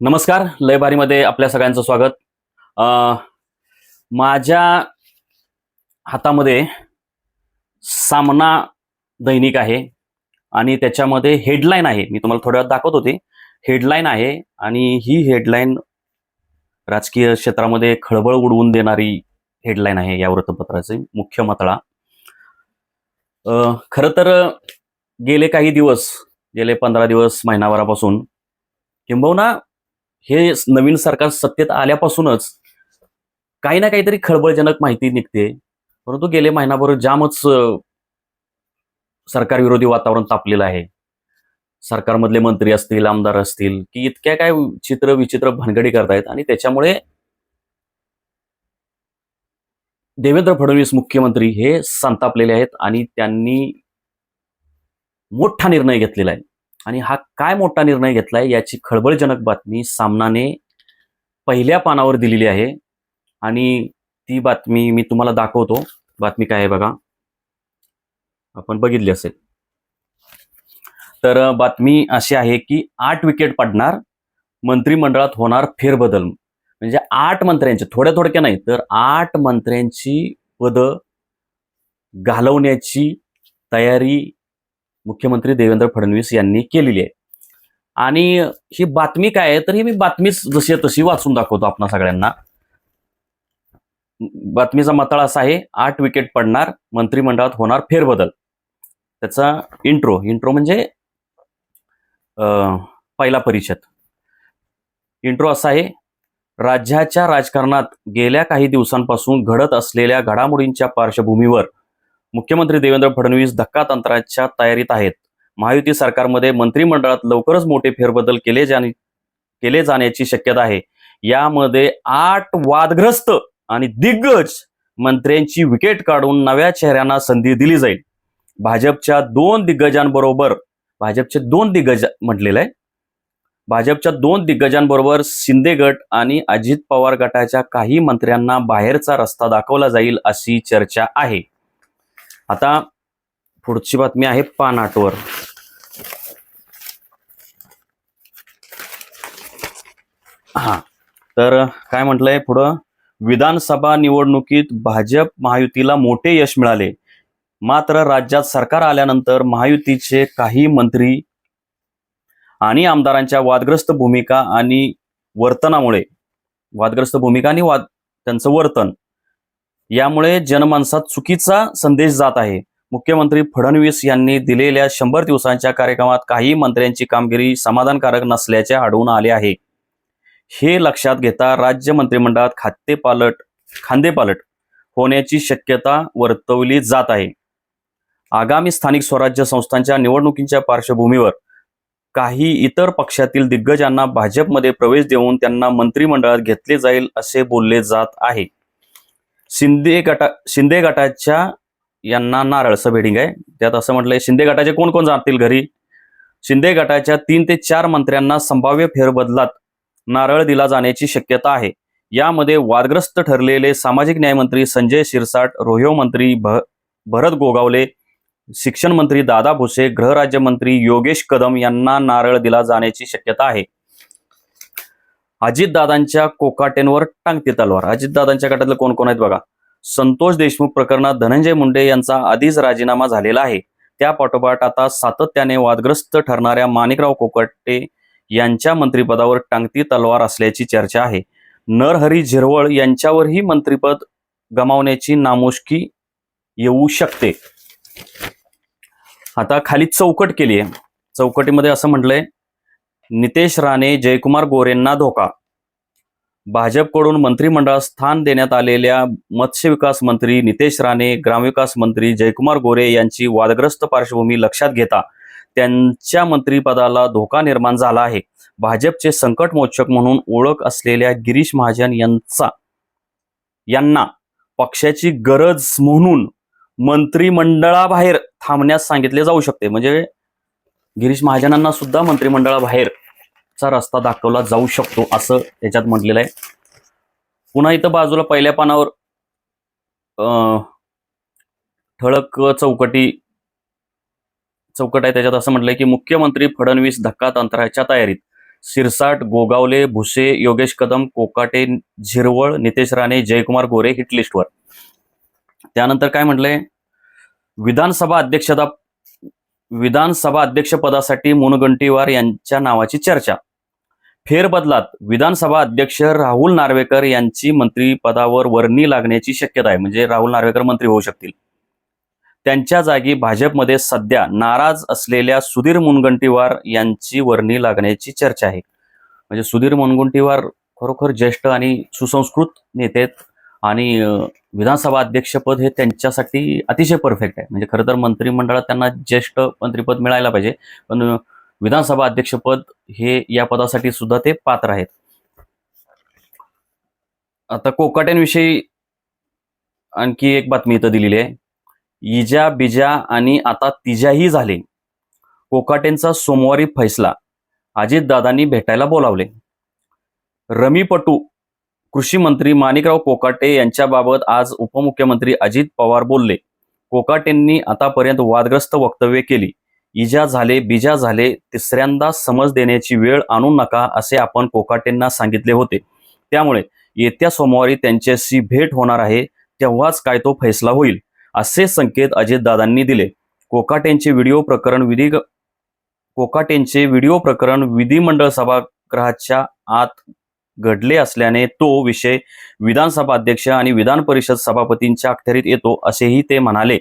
नमस्कार लयबारीमध्ये आपल्या सगळ्यांचं स्वागत. माझ्या हातामध्ये सामना दैनिक आहे आणि त्याच्यामध्ये हेडलाईन आहे. मी तुम्हाला थोड्या वेळात दाखवत होते. हेडलाईन आहे आणि ही हेडलाईन राजकीय क्षेत्रामध्ये खळबळ उडवून देणारी हेडलाईन आहे या वृत्तपत्राचे मुख्य मतळा खरं तर गेले काही दिवस गेले पंधरा दिवस महिनाभरापासून किंबहुना हे नवीन सरकार सत्तेत आल्यापासूनच काही ना काहीतरी खळबळजनक माहिती निघते. परंतु गेले महिनाभर जामच सरकारविरोधी वातावरण तापलेलं आहे. सरकारमधले मंत्री असतील आमदार असतील की इतक्या काय चित्र विचित्र भानगडी करतायत आणि त्याच्यामुळे देवेंद्र फडणवीस मुख्यमंत्री हे संतापलेले आहेत आणि त्यांनी मोठा निर्णय घेतलेला आहे. आणि हा काय मोठा निर्णय घेतलाय याची खळबळजनक बातमी सामनाने पहिल्या पानावर दिलेली आहे. आणि ती बातमी मी तुम्हाला दाखवतो. बातमी काय आहे बघा. आपण बघितली असेल. तर बातमी अशी आहे की आठ विकेट पडणार मंत्रिमंडळात होणार फेरबदल. म्हणजे आठ मंत्र्यांची थोड्या थोडक्या नाही तर आठ मंत्र्यांची पदं घालवण्याची तयारी मुख्यमंत्री देवेंद्र फडणवीस यांनी केलेली आहे. आणि ही बातमी काय आहे? तर ही मी बातमीच जशी आहे तशी वाचून दाखवतो आपणा सगळ्यांना. बातमीचा मताळ असा आहे आठ विकेट पडणार मंत्रिमंडळात होणार फेरबदल. त्याचा इंट्रो इंट्रो म्हणजे अं, पहिला परिषद इंट्रो असा आहे राज्याच्या राजकारणात गेल्या काही दिवसांपासून घडत असलेल्या घडामोडींच्या पार्श्वभूमीवर मुख्यमंत्री देवेंद्र फडणवीस धक्कातंत्राच्या तयारीत आहेत. महायुती सरकारमध्ये मंत्रिमंडळात लवकरच मोठे फेरबदल केले जाणे केले जाण्याची शक्यता आहे. यामध्ये आठ वादग्रस्त आणि दिग्गज मंत्र्यांची विकेट काढून नव्या चेहऱ्यांना संधी दिली जाईल. भाजपच्या दोन दिग्गजांबरोबर भाजपचे दोन दिग्गज म्हटलेलं आहे. भाजपच्या दोन दिग्गजांबरोबर शिंदे गट आणि अजित पवार गटाच्या काही मंत्र्यांना बाहेरचा रस्ता दाखवला जाईल अशी चर्चा आहे. आता पुढची बातमी आहे पान आठवर हा तर काय म्हटलंय पुढं? विधानसभा निवडणुकीत भाजप महायुतीला मोठे यश मिळाले. मात्र राज्यात सरकार आल्यानंतर महायुतीचे काही मंत्री आणि आमदारांच्या वादग्रस्त भूमिका आणि वर्तनामुळे वादग्रस्त भूमिका आणि वाद त्यांचं वर्तन यामुळे जनमानसात चुकीचा संदेश जात आहे. मुख्यमंत्री फडणवीस यांनी दिलेल्या शंभर दिवसांच्या कार्यक्रमात काही मंत्र्यांची कामगिरी समाधानकारक नसल्याचे आढळून आले आहे. हे लक्षात घेता राज्य मंत्रिमंडळात खातेपालट खांदेपालट होण्याची शक्यता वर्तवली जात आहे. आगामी स्थानिक स्वराज्य संस्थांच्या निवडणुकींच्या पार्श्वभूमीवर काही इतर पक्षातील दिग्गजांना भाजपमध्ये प्रवेश देऊन त्यांना मंत्रिमंडळात घेतले जाईल असे बोलले जात आहे. शिंदे गटा शिंदे गटाच्या यांना नारळचं भेडिंग आहे. त्यात असं म्हटलंय शिंदे गटाचे कोण कोण जातील घरी? शिंदे गटाच्या तीन ते चार मंत्र्यांना संभाव्य फेरबदलात नारळ दिला जाण्याची शक्यता आहे. यामध्ये वादग्रस्त ठरलेले सामाजिक न्यायमंत्री संजय शिरसाट रोहिव मंत्री भ भरत गोगावले शिक्षण मंत्री दादा भुसे गृहराज्यमंत्री योगेश कदम यांना नारळ दिला जाण्याची शक्यता आहे. अजितदादांच्या कोकाटेंवर टांगती तलवार. अजितदादांच्या गटातले कोण कोण आहेत बघा? संतोष देशमुख प्रकरणात धनंजय मुंडे यांचा आधीच राजीनामा झालेला आहे. त्या पाठोपाठ आता सातत्याने वादग्रस्त ठरणाऱ्या माणिकराव कोकाटे यांच्या मंत्रिपदावर टांगती तलवार असल्याची चर्चा आहे. नरहरी झिरवळ यांच्यावरही मंत्रिपद गमावण्याची नामुष्की येऊ शकते. आता खाली चौकट केली आहे चौकटीमध्ये असं म्हटलंय नितेश राणे जयकुमार गोरेंना धोका. भाजपकडून मंत्रिमंडळात स्थान देण्यात आलेल्या मत्स्य विकास मंत्री नितेश राणे ग्रामविकास मंत्री जयकुमार गोरे यांची वादग्रस्त पार्श्वभूमी लक्षात घेता त्यांच्या मंत्रिपदाला धोका निर्माण झाला आहे. भाजपचे संकटमोचक म्हणून ओळख असलेल्या गिरीश महाजन यांचा यांना पक्षाची गरज म्हणून मंत्रिमंडळाबाहेर थांबण्यास सांगितले जाऊ शकते. म्हणजे गिरीश महाजनांना सुद्धा चा रस्ता दाखवला जाऊ शकतो असं याच्यात म्हटलेलं आहे. पुन्हा इथं बाजूला पहिल्या पानावर अं, ठळक चौकटी चौकट आहे त्याच्यात असं म्हटलंय की मुख्यमंत्री फडणवीस धक्का तंत्राच्या तयारीत. सिरसाट गोगावले भुसे योगेश कदम कोकाटे झिरवळ नितेश राणे जयकुमार गोरे हिटलिस्टवर त्यानंतर काय म्हटलंय? विधानसभा अध्यक्षता विधानसभा अध्यक्षपदासाठी मुनगंटीवार यांच्या नावाची चर्चा. फेरबदलात. विधानसभा अध्यक्ष राहुल नार्वेकर यांची मंत्रीपदावर वर्णी लागण्याची शक्यता आहे. म्हणजे राहुल नार्वेकर मंत्री होऊ शकतील. त्यांच्या जागी भाजपमध्ये सध्या नाराज असलेल्या सुधीर मुनगंटीवार यांची वर्णी लागण्याची चर्चा आहे. म्हणजे सुधीर मुनगंटीवार खरोखर ज्येष्ठ आणि सुसंस्कृत नेते आणि विधानसभा अध्यक्षपद हे त्यांच्यासाठी अतिशय परफेक्ट आहे. म्हणजे खरं तर मंत्रिमंडळात त्यांना ज्येष्ठ मंत्रिपद मिळायला पाहिजे. पण विधानसभा अध्यक्षपद हे या पदासाठी सुद्धा ते पात्र आहेत. आता कोकाट्यांविषयी आणखी एक बातमी इथं दिलेली आहे. इजा बिजा आणि आता तिजाही झाले. कोकाटेंचा सोमवारी फैसला. अजितदादांनी भेटायला बोलावले. रमीपटू कृषी मंत्री माणिकराव कोकाटे यांच्याबाबत आज उपमुख्यमंत्री अजित पवार बोलले. कोकाटेंनी आतापर्यंत वादग्रस्त वक्तव्य केली. इजा झाले बिजा झाले तिसऱ्यांदा समज देण्याची वेळ आणू नका असे आपण कोकाटेंना सांगितले होते. त्यामुळे येत्या सोमवारी त्यांच्याशी भेट होणार आहे तेव्हाच काय तो फैसला होईल असे संकेत अजितदादांनी दिले. कोकाटेंचे व्हिडिओ प्रकरण विधी कोकाटेंचे व्हिडिओ प्रकरण विधिमंडळ सभागृहाच्या आत घडले असल्याने तो विषय विधानसभा अध्यक्ष आणि विधान परिषद सभापतींच्या अखत्यारीत येतो असेही ते म्हणाले.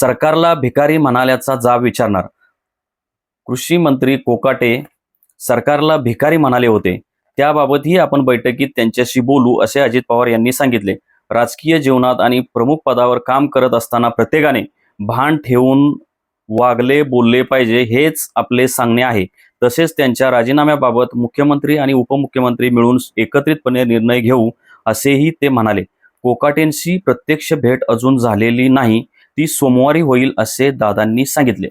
सरकारला भिकारी म्हणाल्याचा जाब विचारणार. कृषी मंत्री कोकाटे सरकारला भिकारी म्हणाले होते. त्याबाबतही आपण बैठकीत त्यांच्याशी बोलू असे अजित पवार यांनी सांगितले. राजकीय जीवनात आणि प्रमुख पदावर काम करत असताना प्रत्येकाने भान ठेवून वागले बोलले पाहिजे हेच आपले सांगणे आहे. तसेच त्यांच्या राजीनाम्याबाबत मुख्यमंत्री आणि उपमुख्यमंत्री मिळून एकत्रितपणे निर्णय घेऊ असेही ते म्हणाले. कोकाटेंशी प्रत्यक्ष भेट अजून झालेली नाही. ती सोमवारी होईल असे दादांनी सांगितले.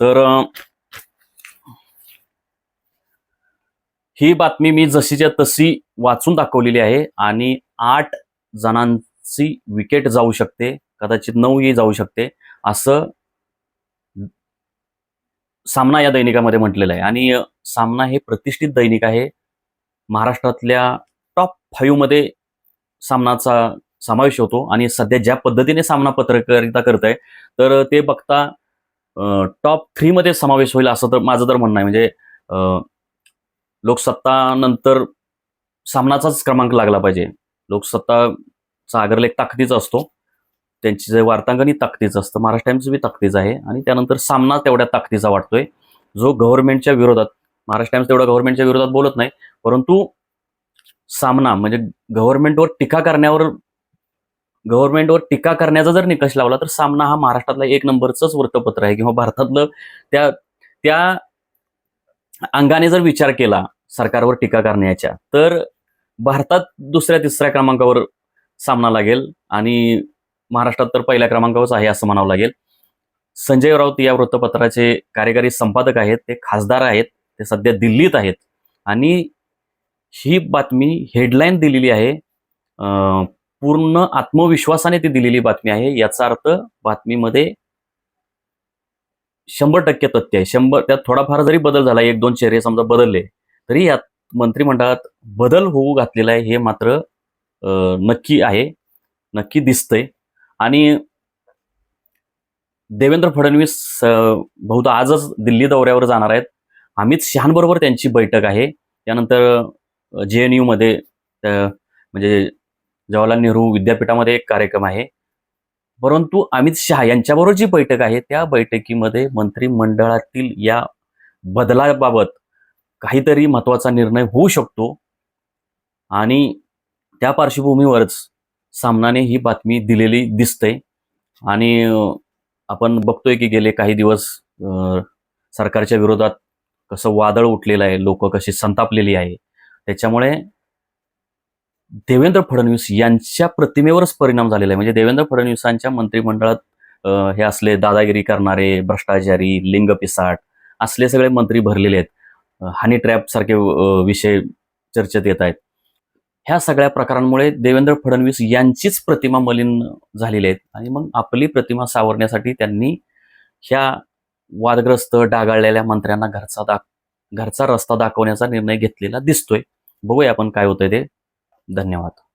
तर ही बातमी मी जशीच्या तशी वाचून दाखवलेली आहे आणि आठ जणांची विकेट जाऊ शकते कदाचित नऊही जाऊ शकते असं सामना या दैनिकामध्ये म्हटलेलं आहे. आणि सामना हे प्रतिष्ठित दैनिक आहे. महाराष्ट्रातल्या टॉप फाईव्हमध्ये सामनाचा समावेश होतो आणि सध्या ज्या पद्धतीने सामना पत्रकारिता करत आहे तर ते बघता टॉप थ्रीमध्ये समावेश होईल असं तर माझं तर म्हणणं आहे. म्हणजे लोकसत्तानंतर लोकसत्ता नंतर सामनाचाच क्रमांक लागला पाहिजे. लोकसत्ताचा अग्रलेख ताकदीचा असतो. त्यांची जे वार्तांकनही ताकदीचं असतं. महाराष्ट्र टाइम्स बी ताकदीचं आहे आणि त्यानंतर सामना तेवढ्या ताकदीचा वाटतोय. जो गव्हर्नमेंटच्या विरोधात महाराष्ट्र टाइम्स तेवढा गव्हर्नमेंटच्या विरोधात बोलत नाही. परंतु सामना म्हणजे गव्हर्नमेंटवर टीका करण्यावर गव्हर्नमेंटवर टीका करण्याचा जर निकष लावला तर सामना हा महाराष्ट्रातला एक नंबरचंच वृत्तपत्र आहे. किंवा भारतातलं त्या त्या अंगाने जर विचार केला सरकारवर टीका करण्याच्या तर भारतात दुसऱ्या तिसऱ्या क्रमांकावर सामना लागेल आणि महाराष्ट्रात तर पहिल्या क्रमांकावरच आहे असं म्हणावं लागेल. संजय राऊत या वृत्तपत्राचे कार्यकारी संपादक आहेत ते खासदार आहेत ते सध्या दिल्लीत आहेत. आणि ही बातमी हेडलाईन दिलेली आहे पूर्ण आत्मविश्वासाने ती दिलेली बातमी आहे. याचा अर्थ बातमीमध्ये शंभर टक्के तथ्य आहे. शंभर त्यात थोडाफार जरी बदल झाला एक दोन चेहरे समजा बदलले तरी यात मंत्रिमंडळात बदल होऊ घातलेला आहे हे मात्र नक्की आहे. नक्की दिसतंय. आणि देवेंद्र फडणवीस बहुधा आजच दिल्ली दौऱ्यावर जाणार आहेत. अमित शहाबरोबर त्यांची बैठक आहे. त्यानंतर जे एनमध्ये म्हणजे जवाहरलाल नेहरू विद्यापीठामध्ये एक कार्यक्रम आहे. परंतु अमित शहा यांच्याबरोबर जी बैठक आहे त्या बैठकीमध्ये मंत्रिमंडळातील या बदलाबाबत काहीतरी महत्त्वाचा निर्णय होऊ शकतो. आणि त्या पार्श्वभूमीवरच सामनाने ही बातमी दिलेली दिसते आणि आपण बघतोय की गेले काही दिवस सरकारच्या विरोधात कसं वादळ उठलेलं आहे लोक कशी संतापलेली आहे. त्याच्यामुळे देवेंद्र फडणवीस यांच्या प्रतिमेवरच परिणाम झालेला आहे. म्हणजे देवेंद्र फडणवीसांच्या मंत्रिमंडळात हे असले दादागिरी करणारे भ्रष्टाचारी लिंग पिसाट असले सगळे मंत्री भरलेले आहेत. हानी हनी ट्रॅप सारखे विषय चर्चेत येत आहेत. ह्या सगळ्या प्रकारांमुळे देवेंद्र फडणवीस यांचीच प्रतिमा मलिन झालेली आहेत. आणि मग आपली प्रतिमा सावरण्यासाठी त्यांनी ह्या वादग्रस्त डागाळलेल्या मंत्र्यांना घरचा दाख घरचा रस्ता दाखवण्याचा निर्णय घेतलेला दिसतोय. बघूया आपण काय होतंय ते. धन्यवाद.